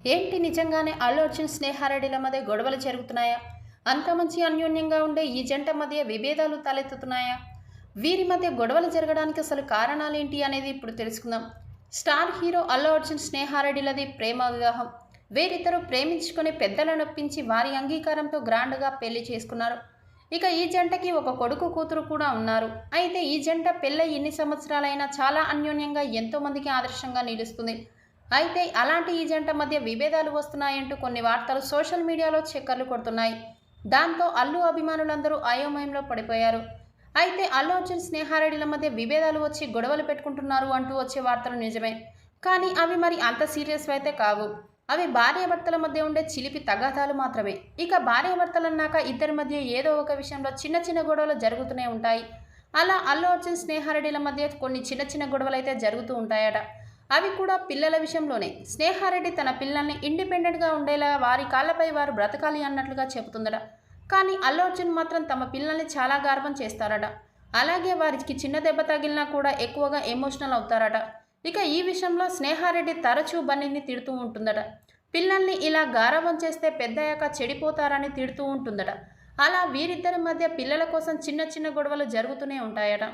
ఏంటి నిజంగానే అల్లు అర్జున్ స్నేహారెడ్డిల మధ్య గొడవలు జరుగుతున్నాయా? అంత మంచి అన్యోన్యంగా ఉండే ఈ జంట మధ్య విభేదాలు తలెత్తుతున్నాయా? వీరి మధ్య గొడవలు జరగడానికి అసలు కారణాలేంటి అనేది ఇప్పుడు తెలుసుకుందాం. స్టార్ హీరో అల్లు అర్జున్ స్నేహారెడ్డిలది ప్రేమ వివాహం. వీరిద్దరూ ప్రేమించుకొని పెద్దలను నొప్పించి వారి అంగీకారంతో గ్రాండ్గా పెళ్ళి చేసుకున్నారు. ఇక ఈ జంటకి ఒక కొడుకు కూతురు కూడా ఉన్నారు. అయితే ఈ జంట పెళ్ళై ఎన్ని సంవత్సరాలైనా చాలా అన్యోన్యంగా ఎంతోమందికి ఆదర్శంగా నిలుస్తుంది. అయితే అలాంటి ఈ జంట మధ్య విభేదాలు వస్తున్నాయంటూ కొన్ని వార్తలు సోషల్ మీడియాలో చక్కర్లు కొడుతున్నాయి. దాంతో అల్లు అభిమానులందరూ అయోమయంలో పడిపోయారు. అయితే అల్లు అర్జున్ స్నేహారెడ్డిల మధ్య విభేదాలు వచ్చి గొడవలు పెట్టుకుంటున్నారు అంటూ వచ్చే వార్తలు నిజమే. కానీ అవి మరి అంత సీరియస్ అయితే కావు. అవి భార్యాభర్తల మధ్య ఉండే చిలిపి తగాదాలు మాత్రమే. ఇక భార్యాభర్తలన్నాక ఇద్దరి మధ్య ఏదో ఒక విషయంలో చిన్న చిన్న గొడవలు జరుగుతూనే ఉంటాయి. అలా అల్లు అర్జున్ స్నేహారెడ్డిల మధ్య కొన్ని చిన్న చిన్న గొడవలు అయితే జరుగుతూ ఉంటాయట. అవి కూడా పిల్లల విషయంలోనే. స్నేహారెడ్డి తన పిల్లల్ని ఇండిపెండెంట్గా ఉండేలా వారి కాళ్ళపై వారు బ్రతకాలి అన్నట్లుగా చెబుతుందట. కానీ అల్లు అర్జున్ మాత్రం తమ పిల్లల్ని చాలా గార్వం చేస్తారట. అలాగే వారికి చిన్న దెబ్బ తగిలినా కూడా ఎక్కువగా ఎమోషనల్ అవుతారట. ఇక ఈ విషయంలో స్నేహారెడ్డి తరచూ బన్నీని తిడుతూ ఉంటుందట. పిల్లల్ని ఇలా గారవం చేస్తే పెద్దయ్యాక చెడిపోతారని తిడుతూ ఉంటుందట. అలా వీరిద్దరి మధ్య పిల్లల కోసం చిన్న చిన్న గొడవలు జరుగుతూనే ఉంటాయట.